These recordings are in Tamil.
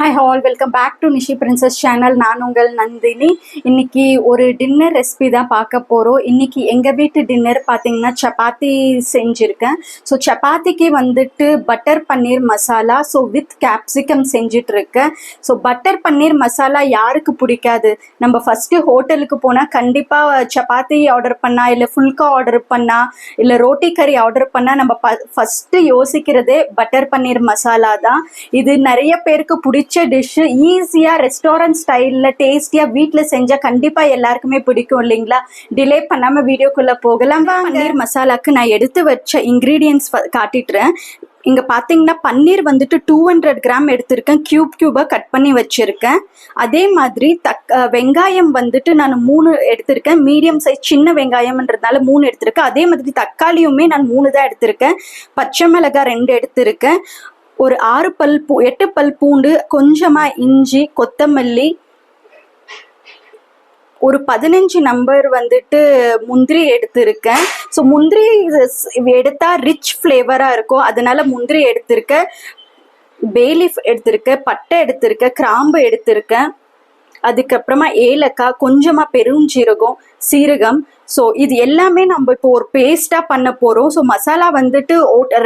Hi all welcome back to Nishi princess channel நான் உங்கள் நந்தினி. இன்னைக்கு ஒரு டின்னர் ரெசிபி தான் பார்க்க போகிறோம் இன்னைக்கு எங்கள் வீட்டு டின்னர் பார்த்தீங்கன்னா சப்பாத்தி செஞ்சுருக்கேன். ஸோ சப்பாத்திக்கு வந்துட்டு butter paneer masala so with capsicum செஞ்சிட்ருக்கேன் so butter paneer masala யாருக்கு பிடிக்காது? நம்ம ஃபஸ்ட்டு ஹோட்டலுக்கு போனால் கண்டிப்பாக சப்பாத்தி ஆர்டர் பண்ணால் இல்லை ஃபுல்கா ஆர்டர் பண்ணால் இல்லை ரோட்டி கறி ஆர்டர் பண்ணால் நம்ம ப ஃபஸ்ட்டு யோசிக்கிறதே பட்டர் பன்னீர் மசாலா தான். இது நிறைய பேருக்கு பிடிச்ச டிஷ்ஷு ஈஸியாக ரெஸ்டாரண்ட் ஸ்டைலில் டேஸ்டியாக வீட்டில் செஞ்சால் கண்டிப்பாக எல்லாருக்குமே பிடிக்கும் இல்லைங்களா? டிலே பண்ணாமல் வீடியோக்குள்ளே போகலாம். பன்னீர் மசாலாக்கு நான் எடுத்து வச்ச இன்க்ரீடியன்ஸ் காட்டிட்டுறேன். இங்கே பார்த்தீங்கன்னா பன்னீர் வந்துட்டு டூ ஹண்ட்ரட் கிராம் எடுத்திருக்கேன். க்யூப் க்யூபாக கட் பண்ணி வச்சுருக்கேன். அதே மாதிரி தக் வெங்காயம் வந்துட்டு நான் மூணு எடுத்திருக்கேன். மீடியம் சைஸ் சின்ன வெங்காயம்ன்றதுனால மூணு எடுத்திருக்கேன். அதே மாதிரி தக்காளியுமே நான் மூணு தான் எடுத்திருக்கேன். பச்சை மிளகாய் ரெண்டு எடுத்திருக்கேன். ஒரு ஆறு பல் பூ எட்டு பல் பூண்டு கொஞ்சமாக இஞ்சி கொத்தமல்லி ஒரு பதினஞ்சு நம்பர் வந்துட்டு முந்திரி எடுத்திருக்கேன். ஸோ முந்திரி எடுத்தால் ரிச் ஃப்ளேவராக இருக்கும். அதனால முந்திரி எடுத்திருக்கேன். பேலீஃப் எடுத்திருக்கேன். பட்டை எடுத்திருக்கேன். கிராம்பு எடுத்திருக்கேன். அதுக்கப்புறமா ஏலக்காய் கொஞ்சமாக பெருஞ்சீரகம் சீரகம் ஸோ இது எல்லாமே நம்ம இப்போ ஒரு பேஸ்ட்டாக பண்ண போகிறோம் ஸோ மசாலா வந்துட்டு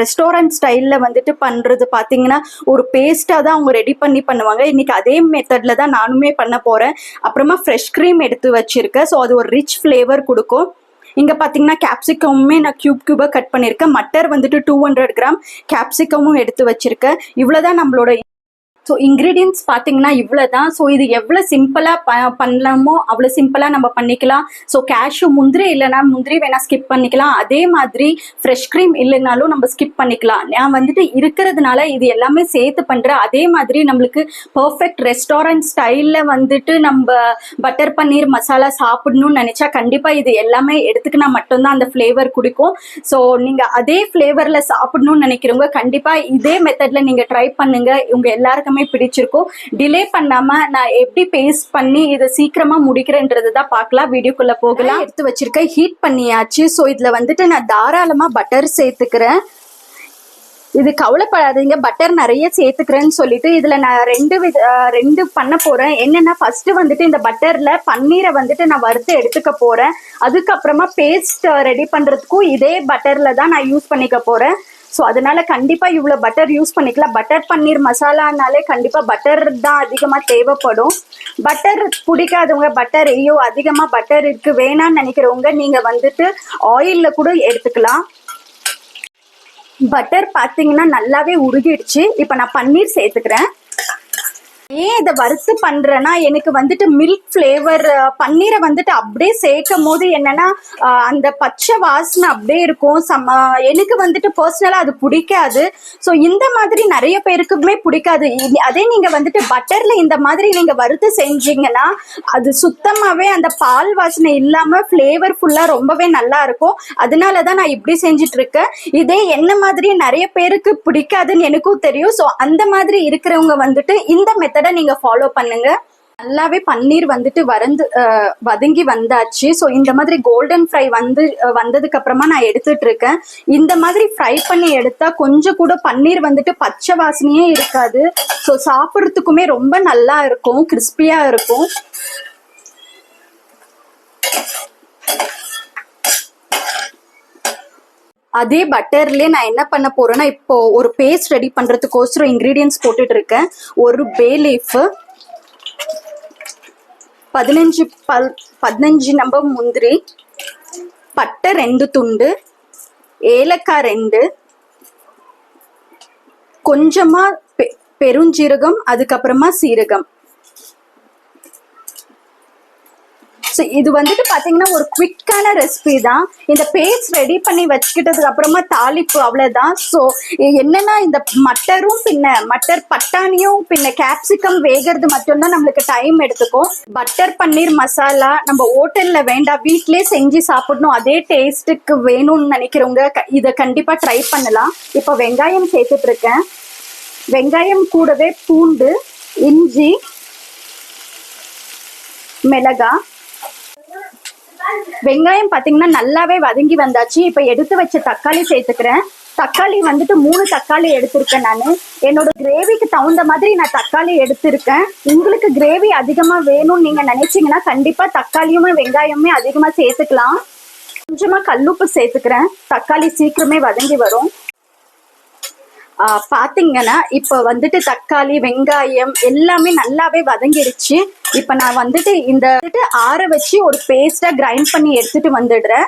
ரெஸ்டாரண்ட் ஸ்டைலில் வந்துட்டு பண்ணுறது பார்த்தீங்கன்னா ஒரு பேஸ்ட்டாக தான் அவங்க ரெடி பண்ணி பண்ணுவாங்க. இன்றைக்கி அதே மெத்தடில் தான் நானுமே பண்ண போகிறேன் அப்புறமா ஃப்ரெஷ் க்ரீம் எடுத்து வச்சுருக்கேன். ஸோ அது ஒரு ரிச் ஃப்ளேவர் கொடுக்கும். இங்கே பார்த்தீங்கன்னா கேப்சிகமுமே நான் க்யூப் க்யூபாக கட் பண்ணியிருக்கேன். மட்டர் வந்துட்டு டூ ஹண்ட்ரட் கிராம் கேப்சிகமும் எடுத்து வச்சுருக்கேன். இவ்வளோதான் நம்மளோட ஸோ இன்க்ரீடியன்ஸ் பார்த்தீங்கன்னா இவ்வளோ தான் ஸோ இது எவ்வளோ சிம்பிளாக ப பண்ணலாமோ அவ்வளோ சிம்பிளாக நம்ம பண்ணிக்கலாம். ஸோ கேஷ்யூ முந்திரி இல்லைனா முந்திரி வேணால் ஸ்கிப் பண்ணிக்கலாம். அதே மாதிரி ஃப்ரெஷ் க்ரீம் இல்லைனாலும் நம்ம ஸ்கிப் பண்ணிக்கலாம். நான் வந்துட்டு இருக்கிறதுனால இது எல்லாமே சேர்த்து பண்ணுறேன் அதே மாதிரி நம்மளுக்கு பர்ஃபெக்ட் ரெஸ்டாரண்ட் ஸ்டைலில் வந்துட்டு நம்ம பட்டர் பன்னீர் மசாலா சாப்பிடணும்னு நினச்சா கண்டிப்பாக இது எல்லாமே எடுத்துக்கினா மட்டும்தான் அந்த ஃப்ளேவர் குடிக்கும். ஸோ நீங்கள் அதே ஃப்ளேவரில் சாப்பிடணும்னு நினைக்கிறவங்க கண்டிப்பாக இதே மெத்தடில் நீங்கள் ட்ரை பண்ணுங்கள் உங்கள் எல்லாருக்கும் பிடிச்சிருக்கும். டிலே பண்ணாமல் நான் எப்படி பேஸ்ட் பண்ணி இதை சீக்கிரமாக முடிக்கிறேன்றது தான் பார்க்கலாம். வீடியோக்குள்ளே போகலாம். எடுத்து வச்சிருக்கேன் ஹீட் பண்ணியாச்சு. ஸோ இதில் வந்துட்டு நான் தாராளமாக பட்டர் சேர்த்துக்கிறேன். இது கவலைப்படாதீங்க. பட்டர் நிறைய சேர்த்துக்கிறேன்னு சொல்லிட்டு இதுல நான் ரெண்டு வித ரெண்டு பண்ண போறேன். என்னன்னா ஃபர்ஸ்ட் வந்துட்டு இந்த பட்டர்ல பன்னீரை வந்துட்டு நான் வறுத்து எடுத்துக்க போறேன். அதுக்கப்புறமா பேஸ்ட் ரெடி பண்றதுக்கும் இதே பட்டர்ல தான் நான் யூஸ் பண்ணிக்க போறேன். ஸோ அதனால கண்டிப்பா இவ்வளோ பட்டர் யூஸ் பண்ணிக்கலாம். பட்டர் பன்னீர் மசாலானாலே கண்டிப்பா பட்டர் தான் அதிகமாக தேவைப்படும். பட்டர் பிடிக்காதவங்க பட்டர் ஐயோ அதிகமாக பட்டர் இருக்கு வேணாம்னு நினைக்கிறவங்க நீங்க வந்துட்டு ஆயில்ல கூட எடுத்துக்கலாம். பட்டர் பார்த்தீங்கன்னா நல்லாவே உருகிடுச்சு. இப்போ நான் பன்னீர் சேர்த்துக்கிறேன். ஏன் இதை வறுத்து பண்றேன்னா எனக்கு வந்துட்டு மில்க் ஃப்ளேவர் பன்னீரை வந்துட்டு அப்படியே சேர்க்கும் போது என்னன்னா அந்த பச்சை வாசனை அப்படியே இருக்கும். சம எனக்கு வந்துட்டு பர்சனலா அது பிடிக்காது. ஸோ இந்த மாதிரி நிறைய பேருக்குமே பிடிக்காது. அதே நீங்க வந்துட்டு பட்டர்ல இந்த மாதிரி நீங்க வறுத்து செஞ்சீங்கன்னா அது சுத்தமாவே அந்த பால் வாசனை இல்லாம ஃப்ளேவர்ஃபுல்லா ரொம்பவே நல்லா இருக்கும். அதனால தான் நான் இப்படி செஞ்சுட்டு இருக்கேன். இதே என்ன மாதிரி நிறைய பேருக்கு பிடிக்காதுன்னு எனக்கும் தெரியும். ஸோ அந்த மாதிரி இருக்கிறவங்க வந்துட்டு இந்த மெத்தட் நீங்க ஃபாலோ பண்ணுங்க. நல்லாவே பன்னீர் வந்துட்டு வறந்து வதங்கி வந்தாச்சு. ஸோ இந்த மாதிரி கோல்டன் ஃப்ரை வந்து வந்ததுக்கு அப்புறமா நான் எடுத்துட்டு இருக்கேன். இந்த மாதிரி ஃப்ரை பண்ணி எடுத்தா கொஞ்சம் கூட பன்னீர் வந்துட்டு பச்சை வாசனையே இருக்காது. ஸோ சாப்பிட்றதுக்குமே ரொம்ப நல்லா இருக்கும் கிறிஸ்பியா இருக்கும். அதே பட்டர்லேயே நான் என்ன பண்ண போறேன்னா இப்போ ஒரு பேஸ்ட் ரெடி பண்றதுக்கோசரம் இன்க்ரீடியன்ஸ் போட்டுட்டு இருக்கேன். ஒரு பே லீஃப் பதினஞ்சு பல் பதினஞ்சு நம்பர் முந்திரி பட்டை ரெண்டு துண்டு ஏலக்காய் ரெண்டு கொஞ்சமா பெ பெருஞ்சீரகம் அதுக்கப்புறமா சீரகம். ஸோ இது வந்துட்டு பார்த்தீங்கன்னா ஒரு குவிக்கான ரெசிபி தான். இந்த பேஸ்ட் ரெடி பண்ணி வச்சுக்கிட்டதுக்கு அப்புறமா தாளிப்பு அவ்வளோதான் ஸோ என்னன்னா இந்த மட்டரும் பின்ன மட்டர் பட்டாணியும் பின்ன கேப்சிகம் வேகிறது மட்டும்தான் நம்மளுக்கு டைம் எடுத்துக்கும். பட்டர் பன்னீர் மசாலா நம்ம ஹோட்டலில் வேண்டாம் வீட்டிலே செஞ்சு சாப்பிடணும். அதே டேஸ்ட்டுக்கு வேணும்னு நினைக்கிறவங்க க- இதை கண்டிப்பாக ட்ரை பண்ணலாம். இப்போ வெங்காயம் சேர்த்துட்டு இருக்கேன் வெங்காயம் கூடவே பூண்டு இஞ்சி மிளகாய் வெங்காயம் பார்த்தீங்கன்னா நல்லாவே வதங்கி வந்தாச்சு. இப்போ எடுத்து வச்ச தக்காளி சேர்த்துக்கிறேன். தக்காளி வந்துட்டு மூணு தக்காளி எடுத்திருக்கேன் நான். என்னோட கிரேவிக்கு தகுந்த மாதிரி நான் தக்காளி எடுத்திருக்கேன். உங்களுக்கு கிரேவி அதிகமா வேணும்னு நீங்க நினைச்சீங்கன்னா கண்டிப்பா தக்காளியுமே வெங்காயமே அதிகமா சேர்த்துக்கலாம். கொஞ்சமா கல்லுப்பு சேர்த்துக்கிறேன். தக்காளி சீக்கிரமே வதங்கி வரும். ஆ, பாத்தீங்கன்னா இப்போ வந்துட்டு தக்காளி வெங்காயம் எல்லாமே நல்லாவே வதங்கிடுச்சு இப்போ நான் வந்துட்டு இந்த வந்துட்டு ஆற வச்சு ஒரு பேஸ்டா கிரைண்ட் பண்ணி எடுத்துட்டு வந்துடுறேன்.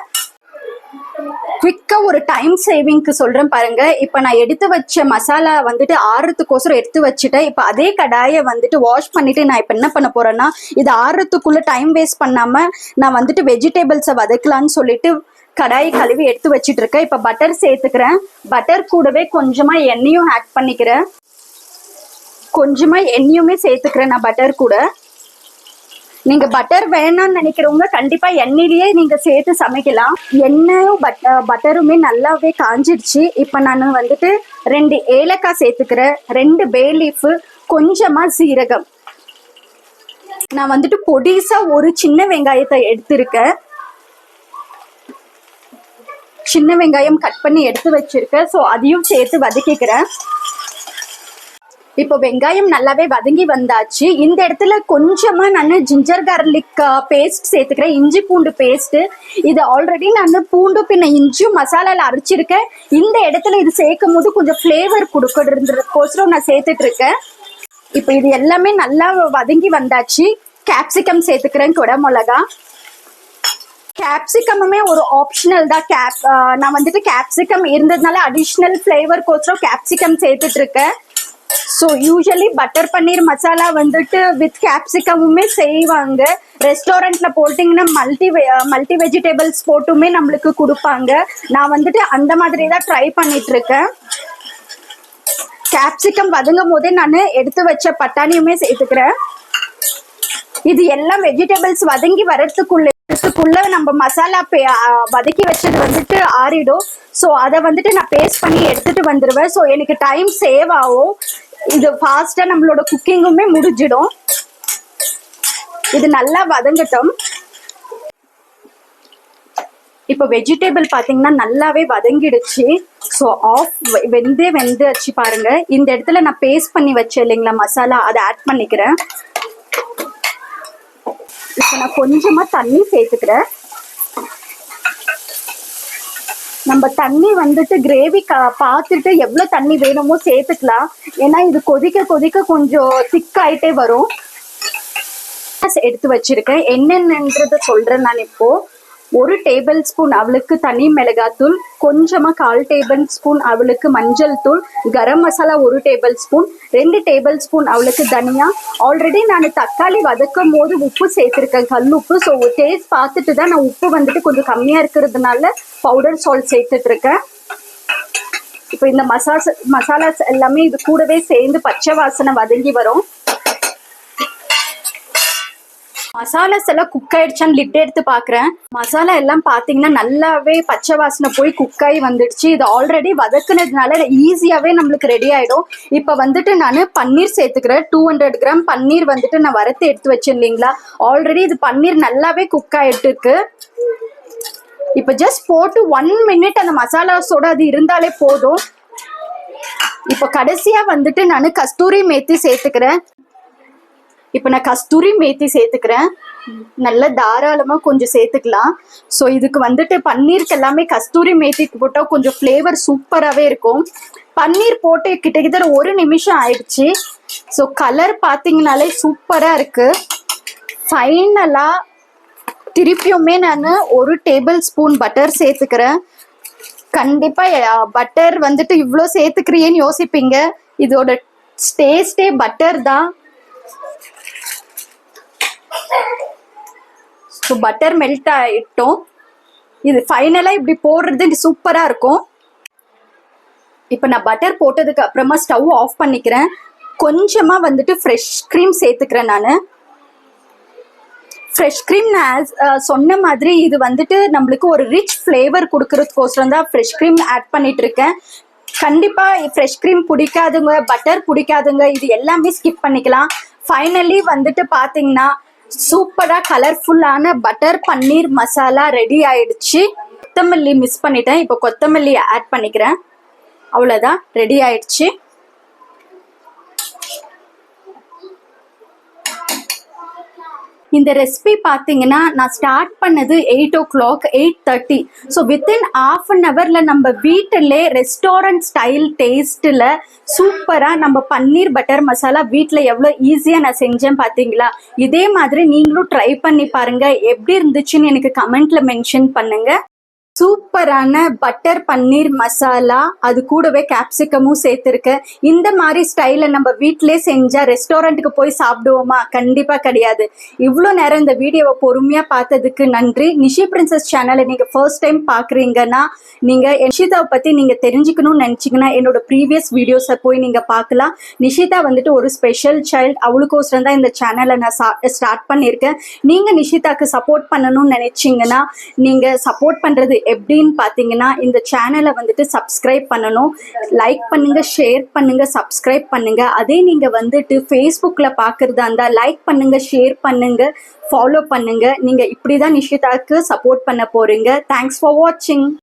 குவிக்கா ஒரு டைம் சேவிங்க்கு சொல்றேன் பாருங்க. இப்போ நான் எடுத்து வச்ச மசாலா வந்துட்டு ஆறுறதுக்கோசரம் எடுத்து வச்சுட்டேன். இப்போ அதே கடாயை வந்துட்டு வாஷ் பண்ணிட்டு நான் இப்போ என்ன பண்ண போறேன்னா இது ஆறுறதுக்குள்ள டைம் வேஸ்ட் பண்ணாம நான் வந்துட்டு வெஜிடபிள்ஸை வதக்கலான்னு சொல்லிட்டு கடாயை கழுவி எடுத்து வச்சுட்டு இருக்கேன் இப்போ பட்டர் சேர்த்துக்கிறேன். பட்டர் கூடவே கொஞ்சமா எண்ணெயும் ஆட் பண்ணிக்கிறேன். கொஞ்சமா எண்ணெயுமே சேர்த்துக்கிறேன் நான் பட்டர் கூட. நீங்க பட்டர் வேணாம்னு நினைக்கிறவங்க கண்டிப்பா எண்ணெயிலேயே நீங்க சேர்த்து சமைக்கலாம். எண்ணெயும் பட் பட்டருமே நல்லாவே காஞ்சிடுச்சு. இப்போ நான் வந்துட்டு ரெண்டு ஏலக்காய் சேர்த்துக்கிறேன். ரெண்டு பே லீஃப் கொஞ்சமா சீரகம். நான் வந்துட்டு பொடிசா ஒரு சின்ன வெங்காயத்தை எடுத்திருக்கேன். சின்ன வெங்காயம் கட் பண்ணி எடுத்து வச்சிருக்கேன் ஸோ அதையும் சேர்த்து வதக்கிக்கிறேன். இப்போ வெங்காயம் நல்லாவே வதங்கி வந்தாச்சு. இந்த இடத்துல கொஞ்சமா நான் ஜிஞ்சர் கார்லிக் பேஸ்ட் சேர்த்துக்கிறேன். இஞ்சி பூண்டு பேஸ்ட்டு இது ஆல்ரெடி நான் பூண்டு பின்ன இஞ்சியும் மசாலாவில் அரைச்சிருக்கேன். இந்த இடத்துல இது சேர்க்கும் போது கொஞ்சம் ஃப்ளேவர் கொடுக்கறதுக்கோசரம் நான் சேர்த்துட்டு இருக்கேன். இப்போ இது எல்லாமே நல்லா வதங்கி வந்தாச்சு. கேப்சிகம் சேர்த்துக்கிறேன் குடை மிளகா கேப்சிகமுமே ஒரு ஆப்ஷனல் தான். கேப் நான் வந்துட்டு கேப்சிகம் இருந்ததுனால அடிஷ்னல் ஃப்ளேவர் கோசரம் கேப்சிகம் சேர்த்துட்டு இருக்கேன் so usually butter paneer masala வந்துட்டு வித் கேப்சிகமுமே செய்வாங்க. ரெஸ்டாரண்ட்ல போட்டிங்கன்னா மல்டி மல்டி வெஜிடபிள்ஸ் போட்டுமே நம்மளுக்கு கொடுப்பாங்க. நான் வந்துட்டு அந்த மாதிரி தான் ட்ரை பண்ணிட்டு இருக்கேன் கேப்சிகம் வதங்கும் போதே நான் எடுத்து வச்ச பட்டாணியுமே சேர்த்துக்கிறேன். இது எல்லாம் வெஜிடபிள்ஸ் வதங்கி வரதுக்குள்ள வரதுக்குள்ள நம்ம மசாலா வதக்கி வச்சது வந்துட்டு ஆறிடும். ஸோ அதை வந்துட்டு நான் பேஸ்ட் பண்ணி எடுத்துட்டு வந்துடுவேன் ஸோ எனக்கு டைம் சேவ் ஆகும். இது ஃபாஸ்டா நம்மளோட குக்கிங்குமே முடிஞ்சிடும். இது நல்லா வதங்கட்டும். இப்போ வெஜிடபிள் பார்த்தீங்கன்னா நல்லாவே வதங்கிடுச்சு. ஸோ ஆஃப் வெந்தே வெந்துச்சு பாருங்க. இந்த இடத்துல நான் பேஸ்ட் பண்ணி வச்சேன் இல்லைங்களா மசாலா அதை ஆட் பண்ணிக்கிறேன். இப்போ நான் கொஞ்சமா தண்ணி சேர்த்துக்கிறேன். நம்ம தண்ணி வந்துட்டு கிரேவி பார்த்துட்டு எவ்வளோ தண்ணி வேணுமோ சேர்த்துக்கலாம். ஏன்னா இது கொதிக்க கொதிக்க கொஞ்சம் திக் ஆயிட்டே வரும். எடுத்து வச்சிருக்கேன். என்னென்னன்றத சொல்றேன் நான் இப்போ. ஒரு டேபிள் ஸ்பூன் அவளுக்கு தனி மிளகாத்தூள் கொஞ்சமா கால் டேபிள் ஸ்பூன் அவளுக்கு மஞ்சள் தூள் கரம் மசாலா ஒரு டேபிள் ஸ்பூன் ரெண்டு டேபிள் ஸ்பூன் அவளுக்கு தனியா. ஆல்ரெடி நான் தக்காளி வதக்கும் போது உப்பு சேர்த்திருக்கேன் கல் உப்பு. ஸோ டேஸ்ட் பார்த்துட்டு தான் நான் உப்பு வந்துட்டு கொஞ்சம் கம்மியா இருக்கிறதுனால பவுடர் சால்ட் சேர்த்துட்டு இருக்கேன் இப்போ இந்த மசாஸ் மசாலாஸ் எல்லாமே இது கூடவே சேர்ந்து பச்சை வாசனை வதங்கி வரும். மசாலாஸ் எல்லாம் குக் ஆயிடுச்சான்னு லிட் எடுத்து பார்க்குறேன் மசாலா எல்லாம் பாத்தீங்கன்னா நல்லாவே பச்சை வாசனை போய் குக் ஆகி வந்துடுச்சு. இது ஆல்ரெடி வதக்குனதுனால ஈஸியாகவே நம்மளுக்கு ரெடி ஆகிடும் இப்போ வந்துட்டு நான் பன்னீர் சேர்த்துக்கிறேன். டூ ஹண்ட்ரட் கிராம் பன்னீர் வந்துட்டு நான் வறுத்து எடுத்து வச்சேன் இல்லைங்களா? ஆல்ரெடி இது பன்னீர் நல்லாவே குக் ஆயிட்டு இருக்கு இப்போ ஜஸ்ட் போட்டு ஒன் மினிட் அந்த மசாலாஸோட அது இருந்தாலே போதும். இப்போ கடைசியா வந்துட்டு நான் கஸ்தூரி மேத்தி சேர்த்துக்கிறேன். இப்போ நான் கஸ்தூரி மேத்தி சேர்த்துக்கிறேன். நல்ல தாராளமாக கொஞ்சம் சேர்த்துக்கலாம். ஸோ இதுக்கு வந்துட்டு பன்னீருக்கு எல்லாமே கஸ்தூரி மேத்தி போட்டால் கொஞ்சம் ஃப்ளேவர் சூப்பராகவே இருக்கும். பன்னீர் போட்டு கிட்டத்தட்ட ஒரு நிமிஷம் ஆயிடுச்சு. ஸோ கலர் பார்த்தீங்கனாலே சூப்பராக இருக்கு. ஃபைனலாக திருப்பியுமே நான் ஒரு டேபிள் ஸ்பூன் பட்டர் சேர்த்துக்கிறேன் கண்டிப்பாக பட்டர் வந்துட்டு இவ்வளோ சேர்த்துக்கிறியேன்னு யோசிப்பீங்க. இதோட டேஸ்டே பட்டர் தான். ஸோ பட்டர் மெல்ட் ஆகிட்டோம் இது ஃபைனலாக இப்படி போடுறது சூப்பராக இருக்கும். இப்போ நான் பட்டர் போட்டதுக்கு அப்புறமா ஸ்டவ் ஆஃப் பண்ணிக்கிறேன். கொஞ்சமாக வந்துட்டு ஃப்ரெஷ் க்ரீம் சேர்த்துக்கிறேன் நான். ஃப்ரெஷ் க்ரீம் நான் சொன்ன மாதிரி இது வந்துட்டு நம்மளுக்கு ஒரு ரிச் ஃப்ளேவர் கொடுக்கறதுக்கோசரம் தான் ஃப்ரெஷ் க்ரீம் ஆட் பண்ணிட்டு இருக்கேன் கண்டிப்பாக ஃப்ரெஷ் க்ரீம் பிடிக்காதுங்க பட்டர் பிடிக்காதுங்க இது எல்லாமே ஸ்கிப் பண்ணிக்கலாம். ஃபைனலி வந்துட்டு பார்த்தீங்கன்னா சூப்பராக கலர்ஃபுல்லான பட்டர் பன்னீர் மசாலா ரெடி ஆயிடுச்சு. கொத்தமல்லி மிஸ் பண்ணிட்டேன். இப்போ கொத்தமல்லி ஆட் பண்ணிக்கிறேன். அவ்வளோதான் ரெடி ஆயிடுச்சு. இந்த ரெசிபி பார்த்தீங்கன்னா நான் ஸ்டார்ட் பண்ணது eight o'clock eight thirty so within half an ஹவரில் நம்ம வீட்டிலே ரெஸ்டாரண்ட் ஸ்டைல் டேஸ்ட்டில் சூப்பராக நம்ம பன்னீர் பட்டர் மசாலா வீட்டில் எவ்வளோ ஈஸியாக நான் செஞ்சேன் பார்த்தீங்களா இதே மாதிரி நீங்களும் ட்ரை பண்ணி பாருங்கள் எப்படி இருந்துச்சுன்னு எனக்கு கமெண்ட்டில் மென்ஷன் பண்ணுங்கள் சூப்பரான பட்டர் பன்னீர் மசாலா அது கூடவே கேப்சிகமும் சேர்த்துருக்கேன் இந்த மாதிரி ஸ்டைலில் நம்ம வீட்டிலே செஞ்சால் ரெஸ்டாரண்ட்டுக்கு போய் சாப்பிடுவோமா? கண்டிப்பாக கிடையாது. இவ்வளோ நேரம் இந்த வீடியோவை பொறுமையாக பார்த்ததுக்கு நன்றி. நிஷி பிரின்சஸ் சேனலை நீங்கள் ஃபர்ஸ்ட் டைம் பார்க்குறீங்கன்னா நீங்கள் நிஷிதாவை பற்றி நீங்கள் தெரிஞ்சுக்கணும்னு நினச்சிங்கன்னா என்னோட ப்ரீவியஸ் வீடியோஸை போய் நீங்கள் பார்க்கலாம். நிஷிதா வந்துட்டு ஒரு ஸ்பெஷல் சைல்டு அவளுக்கோசரம் தான் இந்த சேனலை நான் ஸ்டார்ட் பண்ணியிருக்கேன். நீங்கள் நிஷிதாக்கு சப்போர்ட் பண்ணணும்னு நினச்சிங்கன்னா நீங்கள் சப்போர்ட் பண்ணுறது எப்படின்னு பார்த்தீங்கன்னா இந்த சேனலை வந்துட்டு சப்ஸ்கிரைப் பண்ணணும். லைக் பண்ணுங்க ஷேர் பண்ணுங்க சப்ஸ்கிரைப் பண்ணுங்க. அதே நீங்கள் வந்துட்டு ஃபேஸ்புக்கில் பார்க்குறதா இருந்தால் லைக் பண்ணுங்க ஷேர் பண்ணுங்க ஃபாலோ பண்ணுங்க. நீங்கள் இப்படி தான் நிஷிதாக்கு சப்போர்ட் பண்ண போறீங்க. தேங்க்ஸ் ஃபார் வாட்சிங்